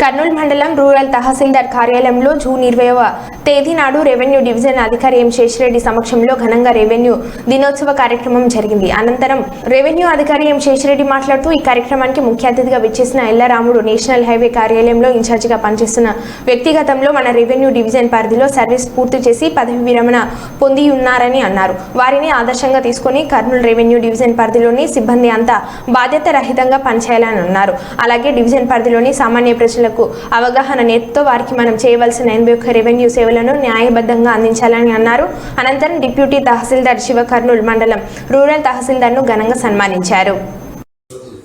కర్నూలు మండలం రూరల్ తహసీల్దార్ కార్యాలయంలో జూన్ ఇరవైవ తేదీ నాడు రెవెన్యూ డివిజన్ అధికారి ఎం శేషిరెడ్డి సమక్షంలో ఘనంగా రెవెన్యూ దినోత్సవ కార్యక్రమం జరిగింది. అనంతరం రెవెన్యూ అధికారి ఎం శేషిరెడ్డి మాట్లాడుతూ ఈ కార్యక్రమానికి ముఖ్య అతిథిగా విచ్చేసిన ఎల్లారాముడు నేషనల్ హైవే కార్యాలయంలో ఇన్ఛార్జిగా పనిచేస్తున్న వ్యక్తిగతంలో మన రెవెన్యూ డివిజన్ పరిధిలో సర్వీస్ పూర్తి చేసి పదవి విరమణ పొంది ఉన్నారని అన్నారు. వారిని ఆదర్శంగా తీసుకొని కర్నూలు రెవెన్యూ డివిజన్ పరిధిలోని సిబ్బంది అంతా బాధ్యత రహితంగా పనిచేయాలని అన్నారు. అలాగే డివిజన్ పరిధిలోని సామాన్య ప్రజలకు అవగాహన నేతతో వారికి మనం చేయవలసిన ఎనభై ఒక్క రెవెన్యూ సేవలను న్యాయబద్ధంగా అందించాలని అన్నారు. అనంతరం డిప్యూటీ తహసీల్దార్ శివ కర్నూలు మండలం రూరల్ తహసీల్దార్ను ఘనంగా సన్మానించారు.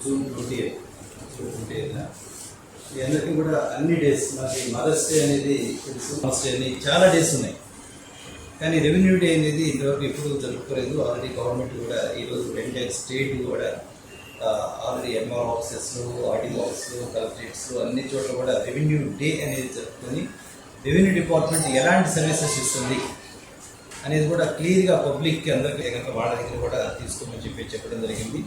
జూన్ అందరికీ కూడా అన్ని డేస్ మనకి మదర్స్ డే అనేది తెలుసు మదర్స్ డే అని చాలా డేస్ ఉన్నాయి. కానీ రెవెన్యూ డే అనేది ఇంతవరకు ఎప్పుడు జరుపుకోలేదు. ఆల్రెడీ గవర్నమెంట్ కూడా ఈరోజు ఎంటైర్ స్టేట్ కూడా already MR offices RD office collectorates అన్ని చోట్ల కూడా రెవెన్యూ డే అనేది జరుపుకొని రెవెన్యూ డిపార్ట్మెంట్ ఎలాంటి సర్వీసెస్ ఇస్తుంది అనేది కూడా క్లియర్గా పబ్లిక్కి అందరికీ కనుక వాళ్ళ దగ్గర కూడా తీసుకోమని చెప్పి చెప్పడం జరిగింది.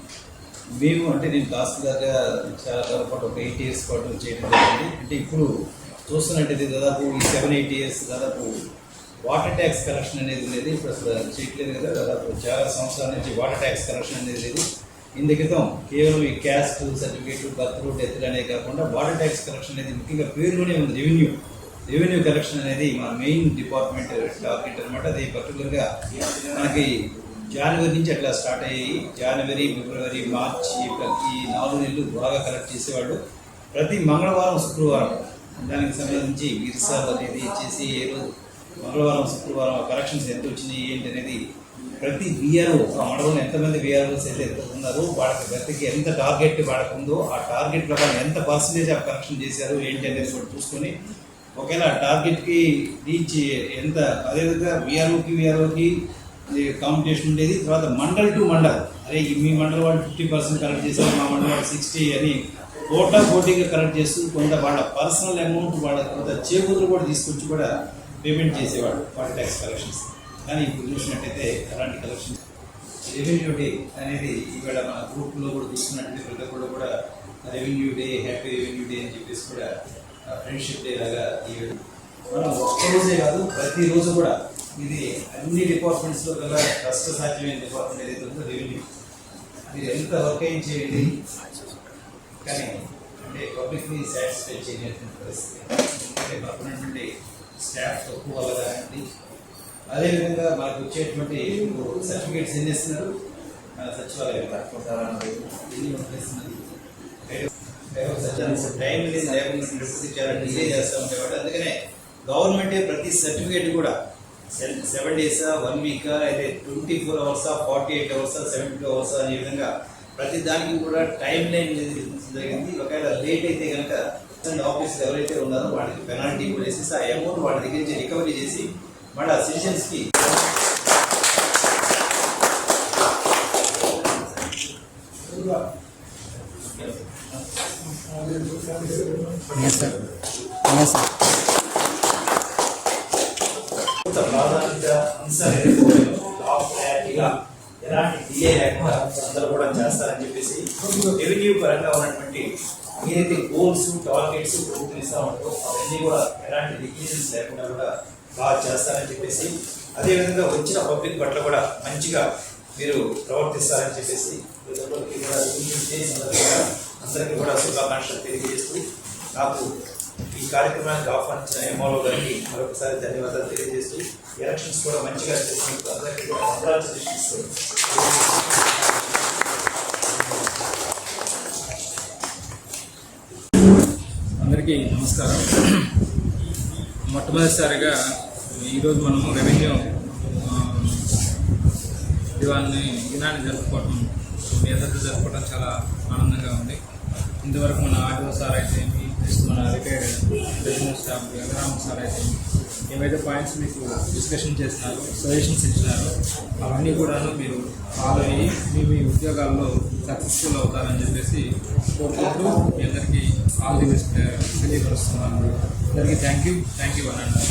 మేము అంటే నేను తహసీల్దార్గా చాలా కాలం పాటు ఒక ఎయిట్ ఇయర్స్ పాటు చేయడం జరిగింది. అంటే ఇప్పుడు చూస్తున్నట్టయితే దాదాపు ఈ సెవెన్ ఎయిట్ ఇయర్స్ దాదాపు వాటర్ ట్యాక్స్ కలెక్షన్ అనేది ఉండేది. ఇప్పుడు అసలు చేయట్లేదు కదా. దాదాపు చాలా సంవత్సరాల నుంచి వాటర్ ట్యాక్స్ కలెక్షన్ అనేది లేదు. ఇందు క్రితం కేవలం ఈ క్యాస్ట్ సర్టిఫికేట్ బర్త్ డెత్ అనేది కాకుండా వాటర్ ట్యాక్స్ కలెక్షన్ అనేది ముఖ్యంగా పేరులోనే ఉంది. రెవెన్యూ రెవెన్యూ కలెక్షన్ అనేది మన మెయిన్ డిపార్ట్మెంట్ టార్గెట్ అనమాట అది పర్టికులర్గా మనకి జనవరి నుంచి అట్లా స్టార్ట్ అయ్యి జనవరి ఫిబ్రవరి మార్చి ప్రతి నాలుగు నెలలు బాగా కలెక్ట్ చేసేవాళ్ళు. ప్రతి మంగళవారం శుక్రవారం దానికి సంబంధించి గిరిసాలు అనేది చేసి ఏ రోజు మంగళవారం శుక్రవారం కలెక్షన్స్ ఎంత వచ్చినాయి ఏంటి అనేది ప్రతి విఆర్ఓ ఆ మండలంలో ఎంతమంది విఆర్ఓస్ అయితే ఎంత ఉన్నారో వాళ్ళకి ప్రతికి ఎంత టార్గెట్ వాళ్ళకు ఉందో ఆ టార్గెట్ ప్రకారం ఎంత పర్సంటేజ్ ఆఫ్ కలెక్షన్ చేశారు ఏంటి అనేది కూడా చూసుకొని ఒకవేళ టార్గెట్కి రీచ్ ఎంత అదేవిధంగా విఆర్ఓకి విఆర్ఓకి కాంపిటీషన్ ఉండేది తర్వాత మండల్ టు మండల్ అరే మీ మండల్ వాళ్ళు ఫిఫ్టీ పర్సెంట్ కలెక్ట్ చేశారు మా మండల్ వాళ్ళు సిక్స్టీ అని పోటా పోటీగా కలెక్ట్ చేస్తూ కొంత వాళ్ళ పర్సనల్ అమౌంట్ వాళ్ళ కొంత చేకూతులు కూడా తీసుకొచ్చి కూడా పేమెంట్ చేసేవాడు వాటి ట్యాక్స్ కలెక్షన్స్. కానీ ఇప్పుడు చూసినట్టయితే అలాంటి కలెక్షన్స్ రెవెన్యూ డే అనేది ఇవాళ మన గ్రూప్లో కూడా చూస్తున్నట్టు ప్రతి ఒక్కరు కూడా revenue day happy revenue day అని చెప్పేసి కూడా ఫ్రెండ్షిప్ డే లాగా ఈ మనం ఒక్కరోజే కాదు ప్రతిరోజు కూడా ఇది అన్ని డిపార్ట్మెంట్స్లో కల్లా కష్ట సాధ్యమైన డిపార్ట్మెంట్ ఏదైతే ఉందో రెవెన్యూ. మీరు ఎంత వర్క్ అయిన చేయండి. కానీ అంటే పబ్లిక్ని సాటిస్ఫై చేయలేటువంటి పరిస్థితి. అంటే మనకు స్టాఫ్ తక్కువ వల్ల కానివ్వండి అదేవిధంగా మనకు వచ్చేటువంటి సర్టిఫికేట్స్ ఎన్ని ఇస్తున్నారు సచివాలయం ఎన్ని టైం లేదు లేకుండా చాలా డిలే చేస్తూ కాబట్టి అందుకనే గవర్నమెంటే ప్రతి సర్టిఫికేట్ కూడా సెవెన్ డేసా వన్ వీకా అయితే ట్వంటీ ఫోర్ అవర్సా ఫార్టీ ఎయిట్ అవర్సా సెవెంటీ టూ అవర్సా అనే విధంగా ప్రతి దానికి కూడా టైం లైన్ జరిగింది. ఒకవేళ లేట్ అయితే కనుక ఆఫీస్ ఎవరైతే ఉన్నారో వాళ్ళకి పెనాల్టీ కూడా వేసేసి ఆ అమౌంట్ వాళ్ళ దగ్గర నుంచి రికవరీ చేసి మళ్ళీ ఆ సిటిజన్స్కి Yes, sir. Yes, sir. ప్రాధాన్యత అంశాలు ఏదైతే ఎలాంటి డిలే లేకుండా అందరూ కూడా చేస్తారని చెప్పేసి రెవెన్యూ పరంగా ఉన్నటువంటి ఏదైతే గోల్స్ టార్గెట్స్ ప్రభుత్వం ఇస్తా ఉంటారో అవన్నీ కూడా ఎలాంటి డిక్లీజన్స్ లేకుండా కూడా బాగా చేస్తారని చెప్పేసి అదేవిధంగా వచ్చిన పబ్లిక్ పట్ల కూడా మంచిగా మీరు ప్రవర్తిస్తారని చెప్పేసి ప్రతి కూడా అందరికీ కూడా శుభాకాంక్షలు తెలియజేస్తూ నాకు ఈ కార్యక్రమానికి ఆహ్వానించిన ఎంఓలో గారికి మరొకసారి ధన్యవాదాలు తెలియజేస్తూ ఎలక్షన్స్ కూడా మంచిగా చేసినందుకు అందరికీ కూడా కంగ్రాచులేషన్స్ అందరికీ నమస్కారం. మొట్టమొదటిసారిగా ఈరోజు మనము రెవెన్యూ ఆ, దినాన్ని జరుపుకోవటం మీ అందరితో జరుపుకోవడం చాలా ఆనందంగా ఉంది. ఇంతవరకు మన ఆటో సార్ అయితే మన retired revenue staff Venkarama sir అయితే ఏవైతే పాయింట్స్ మీకు డిస్కషన్ చేస్తున్నారో సజెషన్స్ ఇచ్చినారో అవన్నీ కూడాను మీరు ఫాలో అయ్యి మీ మీ ఉద్యోగాల్లో సక్సెస్ఫుల్ అవుతారని చెప్పేసి కోరుకుంటూ మీ అందరికీ ఆల్ ది బెస్ట్ తెలియపరుస్తున్నాను. అందరికీ థ్యాంక్ యూ థ్యాంక్ యూ అనండి.